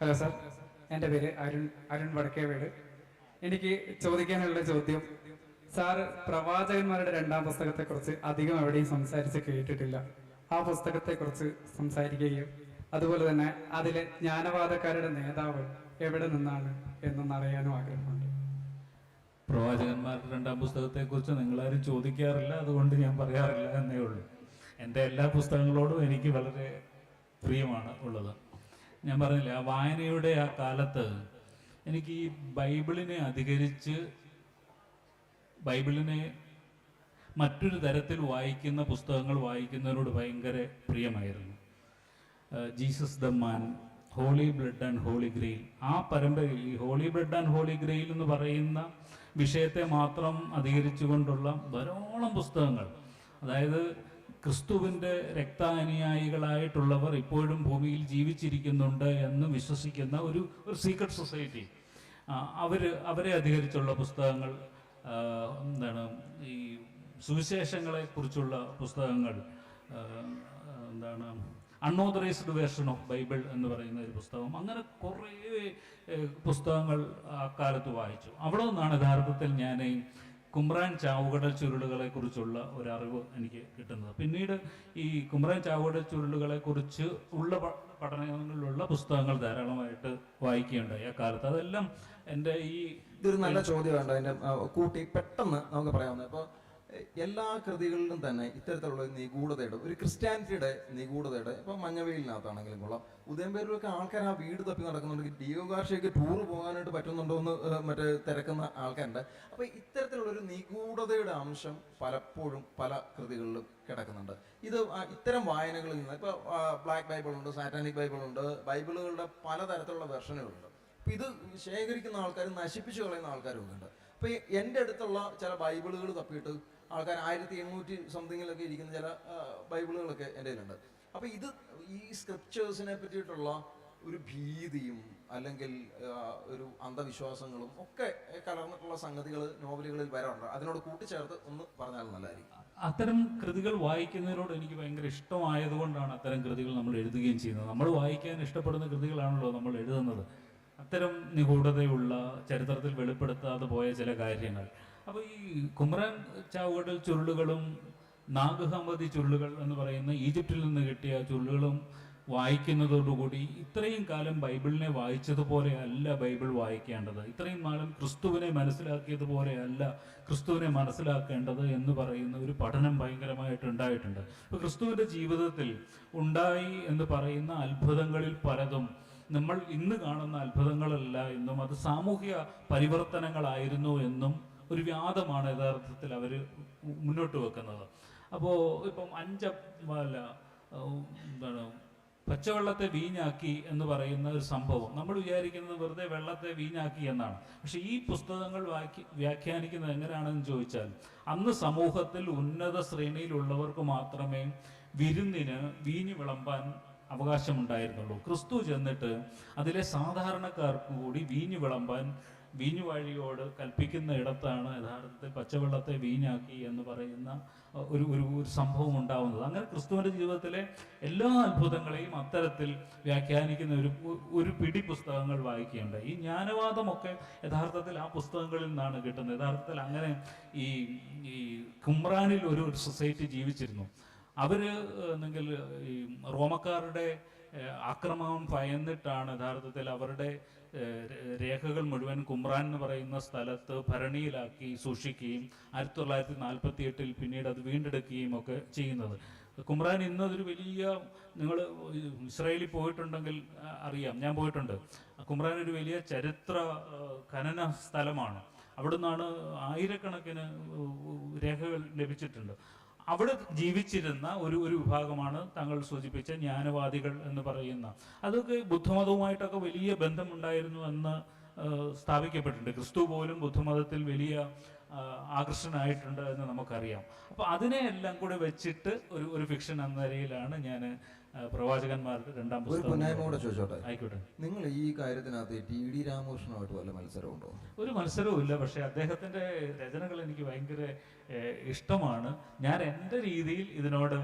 Hello sir. എന്റെ പേര് അരുൺ അരുൺ വടക്കേവേട്. എനിക്ക് ചോദിക്കാനുള്ള ചോദ്യം സാർ പ്രവാചകന്മാരുടെ രണ്ടാം പുസ്തകത്തെക്കുറിച്ച് അധികം എവിടെയും സംസാരിച്ച് കേട്ടിട്ടില്ല. ആ പുസ്തകത്തെക്കുറിച്ച് സംസാരിക്കുകയും അതുപോലെ തന്നെ അതിലെ ജ്ഞാനവാദക്കാരുടെ നേതാവ് എവിടെ നിന്നാണ് എന്നൊന്ന് അറിയാനും ആഗ്രഹമുണ്ട്. പ്രവാചകന്മാരുടെ രണ്ടാം പുസ്തകത്തെക്കുറിച്ച് നിങ്ങളാരും ചോദിക്കാറില്ല അതുകൊണ്ട് ഞാൻ പറയാറില്ല എന്നേ ഉള്ളൂ. എന്റെ എല്ലാ പുസ്തകങ്ങളോടും എനിക്ക് വളരെ പ്രിയമാണ് ഉള്ളത്. ഞാൻ പറഞ്ഞില്ല ആ വായനയുടെ ആ കാലത്ത് എനിക്ക് ഈ ബൈബിളിനെ അധികരിച്ച് ബൈബിളിനെ മറ്റൊരു തരത്തിൽ വായിക്കുന്ന പുസ്തകങ്ങൾ വായിക്കുന്നതിനോട് ഭയങ്കര പ്രിയമായിരുന്നു. Jesus the man holy blood and holy grail. ആ പരമ്പരയിൽ ഈ holy blood and holy grail എന്ന് പറയുന്ന വിഷയത്തെ മാത്രം അധികരിച്ചുകൊണ്ടുള്ള ധാരാളം പുസ്തകങ്ങൾ. അതായത് ക്രിസ്തുവിന്റെ രക്താനുയായികളായിട്ടുള്ളവർ ഇപ്പോഴും ഭൂമിയിൽ ജീവിച്ചിരിക്കുന്നുണ്ട് എന്ന് വിശ്വസിക്കുന്ന ഒരു ഒരു സീക്രട്ട് സൊസൈറ്റി അവർ അവരെ അധികരിച്ചുള്ള പുസ്തകങ്ങൾ എന്താണ് ഈ സുവിശേഷങ്ങളെ കുറിച്ചുള്ള പുസ്തകങ്ങൾ എന്താണ് അൺഓതറൈസ്ഡ് വേർഷൻ ഓഫ് ബൈബിൾ എന്ന് പറയുന്ന ഒരു പുസ്തകം. അങ്ങനെ കുറേ പുസ്തകങ്ങൾ അക്കാലത്ത് കാലത്ത് വായിച്ചു. അവിടെ നിന്നാണ് യഥാർത്ഥത്തിൽ ഞാൻ കുമ്രാൻ ചാവുകടൽ ചുരുളുകളെ കുറിച്ചുള്ള ഒരറിവ് എനിക്ക് കിട്ടുന്നത്. പിന്നീട് ഈ കുമ്രാൻ ചാവുകടൽ ചുരുളുകളെ കുറിച്ച് ഉള്ള പഠനങ്ങളിലുള്ള പുസ്തകങ്ങൾ ധാരാളമായിട്ട് വായിക്കുകയുണ്ടായി ആ കാലത്ത്. അതെല്ലാം എന്റെ ഈ ഇതൊരു നല്ല ചോദ്യമാണ് കൂട്ടി. പെട്ടെന്ന് നമുക്ക് പറയാവുന്നത്. അപ്പോൾ എല്ലാ കൃതികളിലും തന്നെ ഇത്തരത്തിലുള്ള നിഗൂഢതയുടെ ഒരു ക്രിസ്ത്യാനിറ്റിയുടെ നിഗൂഢതയുടെ ഇപ്പൊ മഞ്ഞവെയിലിനകത്താണെങ്കിലും കൊള്ളാം. ഉദയംപേരിലൊക്കെ ആൾക്കാർ ആ വീട് തപ്പി നടക്കുന്നുണ്ടെങ്കിൽ ഡിയോഗാർഷയ്ക്ക് ടൂർ പോകാനായിട്ട് പറ്റുന്നുണ്ടോ എന്ന് മറ്റേ തിരക്കുന്ന ആൾക്കാരുണ്ട്. അപ്പൊ ഇത്തരത്തിലുള്ള ഒരു നിഗൂഢതയുടെ അംശം പലപ്പോഴും പല കൃതികളിലും കിടക്കുന്നുണ്ട്. ഇത് ഇത്തരം വായനകളിൽ നിന്ന് ഇപ്പൊ ബ്ലാക്ക് ബൈബിൾ ഉണ്ട് സാറ്റാനിക് ബൈബിൾ ഉണ്ട് ബൈബിളുകളുടെ പലതരത്തിലുള്ള വെർഷനുകളുണ്ട് അപ്പൊ ഇത് ശേഖരിക്കുന്ന ആൾക്കാർ നശിപ്പിച്ചു കളയുന്ന ആൾക്കാരും ഉണ്ട്. എന്റെ അടുത്തുള്ള ചില ബൈബിളുകൾ തപ്പിയിട്ട് ആൾക്കാർ ആയിരത്തി എണ്ണൂറ്റി സംതിങ്ങിലൊക്കെ ഇരിക്കുന്ന ചില ബൈബിളുകളൊക്കെ എന്റെ കയ്യിലുണ്ട്. അപ്പൊ ഇത് ഈ സ്ക്രിപ്റ്റേഴ്സിനെ പറ്റിയിട്ടുള്ള ഒരു ഭീതിയും അല്ലെങ്കിൽ ഒരു അന്ധവിശ്വാസങ്ങളും ഒക്കെ കലർന്നിട്ടുള്ള സംഗതികൾ നോവലുകളിൽ വരാറുണ്ട്. അതിനോട് കൂട്ടിച്ചേർത്ത് ഒന്ന് പറഞ്ഞാൽ നല്ലതായിരിക്കും. അത്തരം കൃതികൾ വായിക്കുന്നതിനോട് എനിക്ക് ഭയങ്കര ഇഷ്ടമായതുകൊണ്ടാണ് അത്തരം കൃതികൾ നമ്മൾ എഴുതുകയും ചെയ്യുന്നത്. നമ്മൾ വായിക്കാൻ ഇഷ്ടപ്പെടുന്ന കൃതികളാണല്ലോ നമ്മൾ എഴുതുന്നത്. അത്തരം നിഗൂഢതയുള്ള ചരിത്രത്തിൽ വെളിപ്പെടുത്താതെ പോയ ചില കാര്യങ്ങൾ. അപ്പോൾ ഈ കുമ്രാൻ ചാവുകടൽ ചുരുളുകളും നാഗഹമ്മതി ചുരുളുകൾ എന്ന് പറയുന്ന ഈജിപ്തിൽ നിന്ന് കിട്ടിയ ചുരുളുകളും വായിക്കുന്നതോടുകൂടി ഇത്രയും കാലം ബൈബിളിനെ വായിച്ചതുപോലെ അല്ല ബൈബിൾ വായിക്കേണ്ടത്. ഇത്രയും കാലം ക്രിസ്തുവിനെ മനസ്സിലാക്കിയതുപോലെ അല്ല ക്രിസ്തുവിനെ മനസ്സിലാക്കേണ്ടത് എന്ന് പറയുന്ന ഒരു പഠനം ഭയങ്കരമായിട്ട് ഉണ്ടായിട്ടുണ്ട്. ക്രിസ്തുവിന്റെ ജീവിതത്തിൽ ഉണ്ടായി എന്ന് പറയുന്ന അത്ഭുതങ്ങളിൽ പലതും നമ്മൾ ഇന്ന് കാണുന്ന അത്ഭുതങ്ങളല്ല എന്നും അത് സാമൂഹിക പരിവർത്തനങ്ങളായിരുന്നു എന്നും ഒരു വ്യാധമാണ് യഥാർത്ഥത്തിൽ അവർ മുന്നോട്ട് വെക്കുന്നത്. അപ്പോൾ ഇപ്പം അഞ്ച അല്ല എന്താണ് പച്ചവെള്ളത്തെ വീഞ്ഞാക്കി എന്ന് പറയുന്ന ഒരു സംഭവം. നമ്മൾ വിചാരിക്കുന്നത് വെറുതെ വെള്ളത്തെ വീഞ്ഞാക്കി എന്നാണ്. പക്ഷെ ഈ പുസ്തകങ്ങൾ വാക്കി വ്യാഖ്യാനിക്കുന്നത് എങ്ങനെയാണെന്ന് ചോദിച്ചാൽ അന്ന് സമൂഹത്തിൽ ഉന്നത ശ്രേണിയിലുള്ളവർക്ക് മാത്രമേ വിരുന്നിന് വീഞ്ഞ് വിളമ്പാൻ അവകാശമുണ്ടായിരുന്നുള്ളൂ. ക്രിസ്തു ചെന്നിട്ട് അതിലെ സാധാരണക്കാർക്ക് കൂടി വീഞ്ഞു വിളമ്പാൻ വീഞ്ഞു വഴിയോട് കൽപ്പിക്കുന്ന ഇടത്താണ് യഥാർത്ഥത്തിൽ പച്ചവെള്ളത്തെ വീഞ്ഞാക്കി എന്ന് പറയുന്ന ഒരു ഒരു ഒരു സംഭവം ഉണ്ടാവുന്നത്. അങ്ങനെ ക്രിസ്തുവിന്റെ ജീവിതത്തിലെ എല്ലാ അത്ഭുതങ്ങളെയും അത്തരത്തിൽ വ്യാഖ്യാനിക്കുന്ന ഒരു ഒരു പിടി പുസ്തകങ്ങൾ വായിക്കുകയുണ്ട് ഈ ജ്ഞാനവാദമൊക്കെ യഥാർത്ഥത്തിൽ ആ പുസ്തകങ്ങളിൽ നിന്നാണ് കിട്ടുന്നത്. യഥാർത്ഥത്തിൽ അങ്ങനെ ഈ ഈ കുമ്രാനിൽ ഒരു സൊസൈറ്റി ജീവിച്ചിരുന്നു. അവർ എന്നെങ്കിൽ ഈ റോമക്കാരുടെ ആക്രമണം ഭയന്നിട്ടാണ് യഥാർത്ഥത്തിൽ അവരുടെ രേഖകൾ മുഴുവൻ കുമ്രാൻ എന്ന് പറയുന്ന സ്ഥലത്ത് ഭരണിയിലാക്കി സൂക്ഷിക്കുകയും ആയിരത്തി തൊള്ളായിരത്തി നാൽപ്പത്തി എട്ടിൽ പിന്നീട് അത് വീണ്ടെടുക്കുകയും ഒക്കെ ചെയ്യുന്നത്. കുമ്രാൻ ഇന്നതൊരു വലിയ നിങ്ങൾ ഇസ്രയേലിൽ പോയിട്ടുണ്ടെങ്കിൽ അറിയാം ഞാൻ പോയിട്ടുണ്ട്. കുമ്രാൻ ഒരു വലിയ ചരിത്ര ഖനന സ്ഥലമാണ്. അവിടുന്നാണ് ആയിരക്കണക്കിന് രേഖകൾ ലഭിച്ചിട്ടുണ്ട്. അവിടെ ജീവിച്ചിരുന്ന ഒരു ഒരു വിഭാഗമാണ് താങ്കൾ സൂചിപ്പിച്ച ജ്ഞാനവാദികൾ എന്ന് പറയുന്ന. അതൊക്കെ ബുദ്ധമതവുമായിട്ടൊക്കെ വലിയ ബന്ധമുണ്ടായിരുന്നു എന്ന് സ്ഥാപിക്കപ്പെട്ടിട്ടുണ്ട്. ക്രിസ്തു പോലും ബുദ്ധമതത്തിൽ വലിയ ആകർഷണമായിട്ടുണ്ട് എന്ന് നമുക്കറിയാം. അപ്പോൾ അതിനെ എല്ലാം കൂടെ വെച്ചിട്ട് ഒരു ഒരു ഫിക്ഷൻ എന്ന നിലയിലാണ് ഞാൻ പ്രവാചകന്മാരുടെ രണ്ടാം ഒരു പുസ്തകം കൂടെ ചോദിച്ചോട്ടെ? ആയിക്കോട്ടെ. നിങ്ങൾ ഈ കാര്യത്തിനകത്ത് ടി ഡി രാമകൃഷ്ണനുമായിട്ട് വല്ല മത്സരമുണ്ടോ? ഒരു മത്സരവും ഇല്ല പക്ഷെ അദ്ദേഹത്തിന്റെ രചനകൾ എനിക്ക് ഭയങ്കര ഇഷ്ടമാണ്. ഞാൻ എന്റെ രീതിയിൽ ഇതിനോട്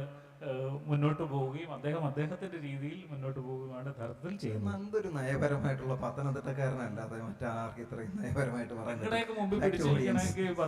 മുന്നോട്ട് പോവുകയും അദ്ദേഹം അദ്ദേഹത്തിന്റെ രീതിയിൽ മുന്നോട്ട് പോവുകയുമാണ് യഥാർത്ഥത്തിൽ ചെയ്യുന്നത്. എന്തൊരു നയപരമായിട്ടുള്ള പത്തനംതിട്ടക്കാരനല്ലാതെ മറ്റാർക്കും ഇത്രയും നയപരമായിട്ട് പറയാൻ